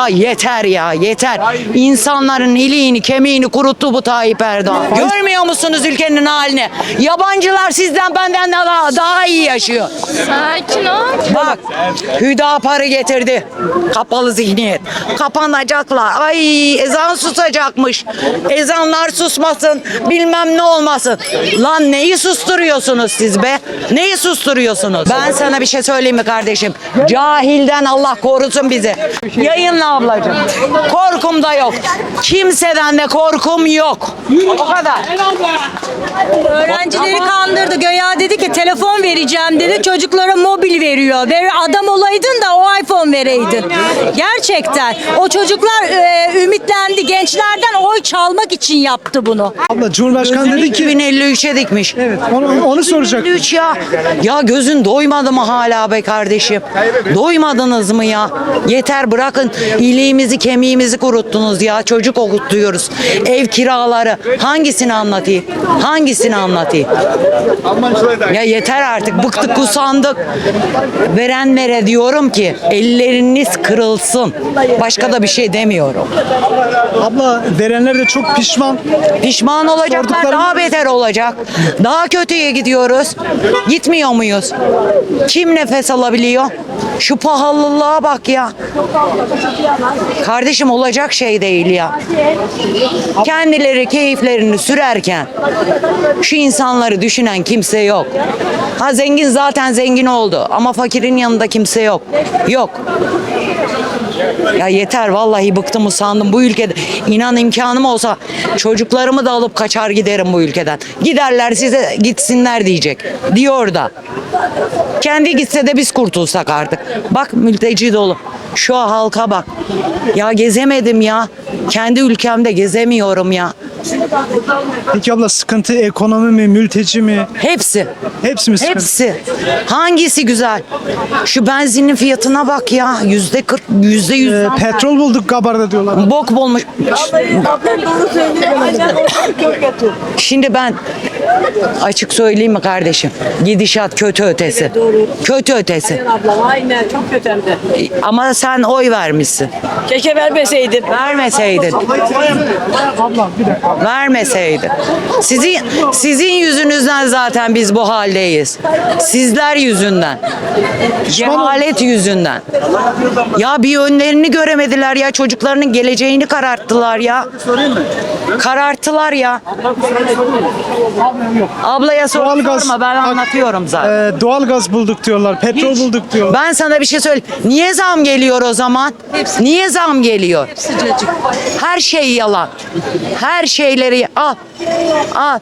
Ya yeter ya yeter. İnsanların iliğini kemiğini kuruttu bu Tayyip Erdoğan. Görmüyor musunuz ülkenin halini? Yabancılar sizden benden daha, daha iyi yaşıyor. Sakin ol. Bak Hüdapar'ı getirdi. Kapalı zihniyet. Kapanacaklar. Ay ezan susacakmış. Ezanlar susmasın. Bilmem ne olmasın. Lan neyi susturuyorsunuz siz be? Neyi susturuyorsunuz? Ben sana bir şey söyleyeyim mi kardeşim? Cahilden Allah korusun bizi. Yayınla ablacığım. Korkum da yok. Kimseden de korkum yok. O kadar. Öğrencileri kandırdı. Göya dedi ki telefon vereceğim dedi. Çocuklara mobil veriyor. Ver adam olaydın da o iPhone vereydin. Gerçekten. O çocuklar e, ümitlendi. Gençlerden oy çalmak için yaptı bunu. Abla Cumhurbaşkanı dedi ki 2053'e dikmiş. evet onu, onu soracak. 53 ya. Ya gözün doymadı mı hala be kardeşim? Doymadınız mı ya? Yeter bırakın iliğimizi kemiğimizi kuruttunuz ya. Çocuk okutuyoruz. Ev kiraları. Hangisini anlatayım? Hangisini anlatayım? Ya yeter artık. Bıktık kusandık. Verenlere diyorum ki elleriniz kırılsın. Başka da bir şey demiyorum. Abla verenler de çok pişman. Pişman olacaklar Sorduklarım- daha beter olacak. Daha kötüye gidiyoruz. Gitmiyor muyuz? Kim nefes alabiliyor? Şu pahalılığa bak ya. Kardeşim olacak şey değil ya. Kendileri keyiflerini sürerken şu insanları düşünen kimse yok. Ha zengin zaten zengin oldu ama fakirin yanında kimse yok. Yok. Ya yeter vallahi bıktım usandım bu ülkede. İnan imkanım olsa çocuklarımı da alıp kaçar giderim bu ülkeden. Giderler size gitsinler diyecek. Diyor da. Kendi gitse de biz kurtulsak artık. Bak mülteci dolu. Şu halka bak. Ya gezemedim ya. Kendi ülkemde gezemiyorum ya. Peki abla sıkıntı ekonomi mi, mülteci mi? Hepsi. Hepsi mi sıkıntı? Hepsi. Hangisi güzel? Şu benzinin fiyatına bak ya. Yüzde kırk, yüzde yüz. Ee, petrol bulduk Gabar'da diyorlar. Bok bulmuş. Şimdi ben açık söyleyeyim mi kardeşim? Gidişat kötü ötesi. Kötü ötesi. Ablam aynen çok kötü hem de. Ama sen oy vermişsin. Keşke vermeseydin. Vermeseydin. Vermeseydin. Sizin sizin yüzünüzden zaten biz bu haldeyiz. Sizler yüzünden. Cehalet yüzünden. Ya bir önlerini göremediler ya çocuklarının geleceğini kararttılar ya. Kararttılar ya. Ablaya sor Doğalgaz- sorma ben anlatıyorum zaten. Ee, doğalgaz bulduk diyorlar, petrol Hiç. bulduk diyorlar. Ben sana bir şey söyleyeyim. Niye zam geliyor o zaman? Niye zam geliyor? Her şey yalan. Her şeyleri al. Al.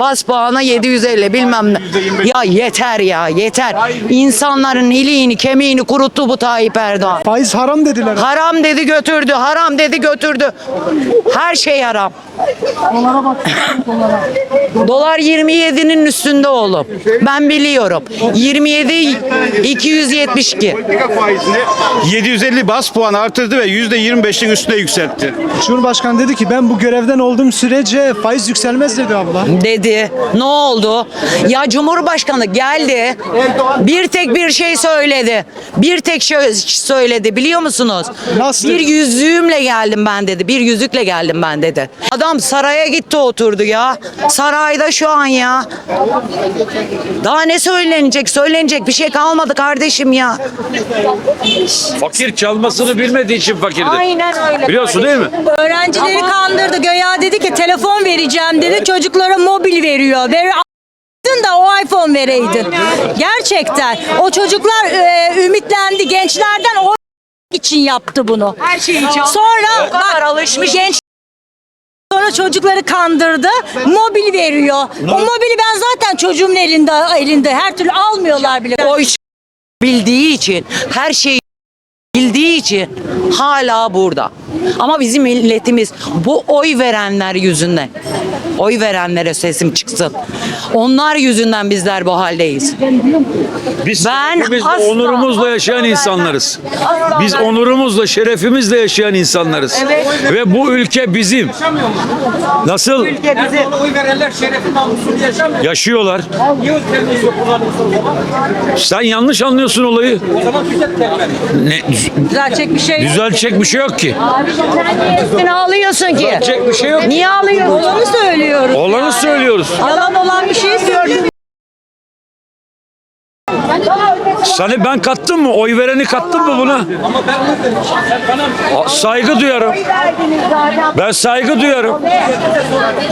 Bas puana 750 bilmem ne. Ya yeter ya yeter. İnsanların iliğini kemiğini kuruttu bu Tayyip Erdoğan. Faiz haram dediler. Haram dedi götürdü, haram dedi götürdü. Her şey haram. Dolar 27'nin üstünde oğlum. Ben biliyorum. 27 272. faizini 750 bas puan artırdı ve %25'in üstüne yükseltti. Cumhurbaşkanı dedi ki ben bu görevden olduğum sürece faiz yükselmez dedi abla. Dedi. Ne oldu? Ya Cumhurbaşkanı geldi. Bir tek bir şey söyledi. Bir tek şey söyledi biliyor musunuz? Nasıl? Bir yüzüğümle geldim ben dedi. Bir yüzükle geldim ben dedi. Adam saraya gitti oturdu ya. Sarayda şu an ya. Daha ne söylenecek? Söylenecek bir şey kalmadı kardeşim ya. Fakir çalmasını bilmediği için fakirdir. Aynen öyle. Biliyorsun değil mi? Öğrencileri kandırdı. Göya dedi ki telefon vereceğim dedi. Çocuklara mobil veriyor. Ver da o iPhone vereydin. Gerçekten. O çocuklar e, ümitlendi. Gençlerden oy için yaptı bunu. Her şeyi çaldı. Sonra O bak, alışmış. genç Sonra çocukları kandırdı. Mobil veriyor. O mobili ben zaten çocuğumun elinde elinde. Her türlü almıyorlar bile. oy bildiği için her şeyi bildiği için hala burada. Ama bizim milletimiz bu oy verenler yüzünden Oy verenlere sesim çıksın. Onlar yüzünden bizler bu haldeyiz. Biz Ben şerefimizle, asla- onurumuzla yaşayan insanlarız. Biz onurumuzla, şerefimizle yaşayan insanlarız. Ve bu ülke bizim. Nasıl? Oy verenler şerefi namusunu yaşamıyor. Yaşıyorlar. Niye? Sen yanlış anlıyorsun olayı. O zaman. Ne, Düzeltecek bir şey yok. düzeltecek bir şey yok ki. Sen ağlıyorsun ki. Düzeltecek bir şey yok. Niye ağlıyorsun? Olanı söylüyoruz. Olanı söylüyoruz. Yalan olan bir şey söylüyoruz. Seni ben kattım mı? Oy vereni kattım mı buna? Aa, Saygı duyarım. Ben saygı duyarım.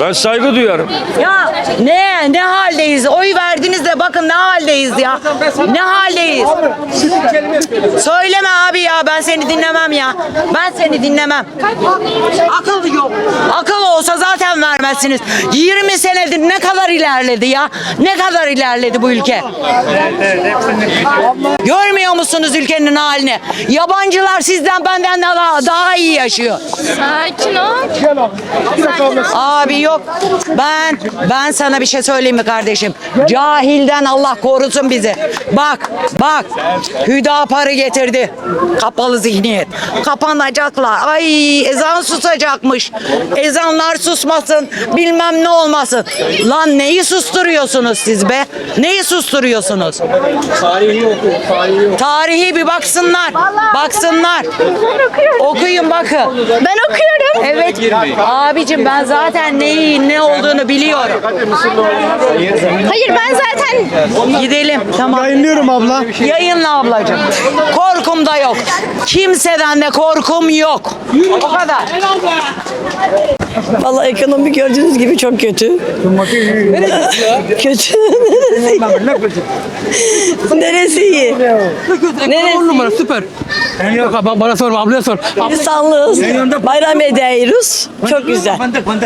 Ben saygı duyarım. Ya ne ne haldeyiz? Oy verdiniz de bakın ne haldeyiz ya. Ne haldeyiz? Söyleme abi ya ben seni dinlemem ya. Ben seni dinlemem. Akıl yok. Akıl olsa zaten vermezsiniz. 20 senedir ne kadar ilerledi ya? Ne kadar ilerledi bu ülke? Görmüyor musunuz ülkenin halini? Yabancılar sizden benden daha, daha iyi yaşıyor. Sakin ol. Abi yok. Ben ben sana bir şey söyleyeyim mi kardeşim? Cahilden Allah korusun bizi. Bak, bak. Hüdapar'ı getirdi. Kapalı zihniyet. Kapanacaklar. Ay ezan susacakmış. Ezanlar susmasın. Bilmem ne olmasın. Lan neyi susturuyorsunuz siz be? Neyi susturuyorsunuz? Tarihi tarihi bir baksınlar. Baksınlar. Okuyun bakın. Ben okuyorum. Evet. Abicim ben zaten neyi ne olduğunu biliyorum. Hayır ben zaten Gidelim. Tamam. Yayınlıyorum abla. Yayınla ablacığım. Korkum da yok. Kimseden de korkum yok. O kadar. Vallahi ekonomi gördüğünüz gibi çok kötü. kötü. Neresi iyi? Neresi? numara süper. Yok ba- bana sorma ablaya sor. İnsanlığız. Bayram ediyoruz. Çok güzel.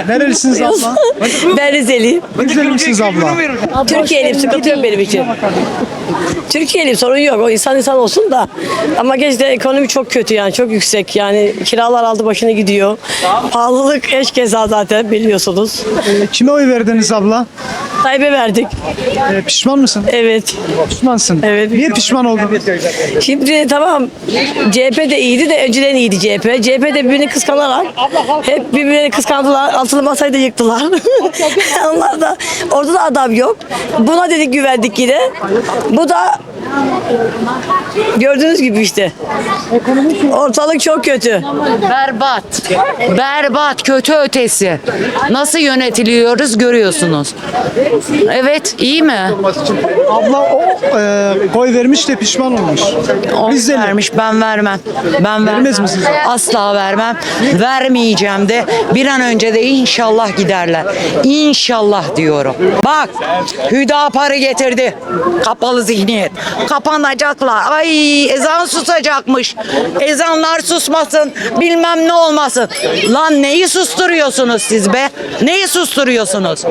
Nerelisiniz abla? ben Rizeliyim. Misiniz abla? Türkiye'liyim sıkıntı yok benim için. Türkiye'liyim sorun yok. O insan insan olsun da. Ama gerçekten ekonomi çok kötü yani çok yüksek. Yani kiralar aldı başını gidiyor. Pahalılık eş keza zaten biliyorsunuz. Kime oy verdiniz abla? Tayyip'e verdik. Ee, pişman mısın? Evet. Pişmansın. Evet. Niye pişman oldun? Şimdi tamam CHP de iyiydi de önceden iyiydi CHP. CHP de birbirini kıskanarak hep birbirlerini kıskandılar. Altılı masayı da yıktılar. Onlar da orada da adam yok. Buna dedik güvendik yine. Bu da gördüğünüz gibi işte. Ortalık çok kötü. Berbat. Berbat. Kötü ötesi. Nasıl yönetiliyoruz görüyorsunuz. Evet. iyi mi? Abla o e, oy vermiş de pişman olmuş. O Rizeli. vermiş ben vermem. Ben vermem. Vermez misiniz? Asla vermem. Vermeyeceğim de bir an önce de inşallah giderler. İnşallah diyorum. Bak Hüdapar'ı getirdi. Kapalı zihniyet. Kapanacaklar. Ay ezan susacakmış. Ezanlar susmasın. Bilmem ne olmasın. Lan neyi susturuyorsunuz siz be? Neyi susturuyorsunuz?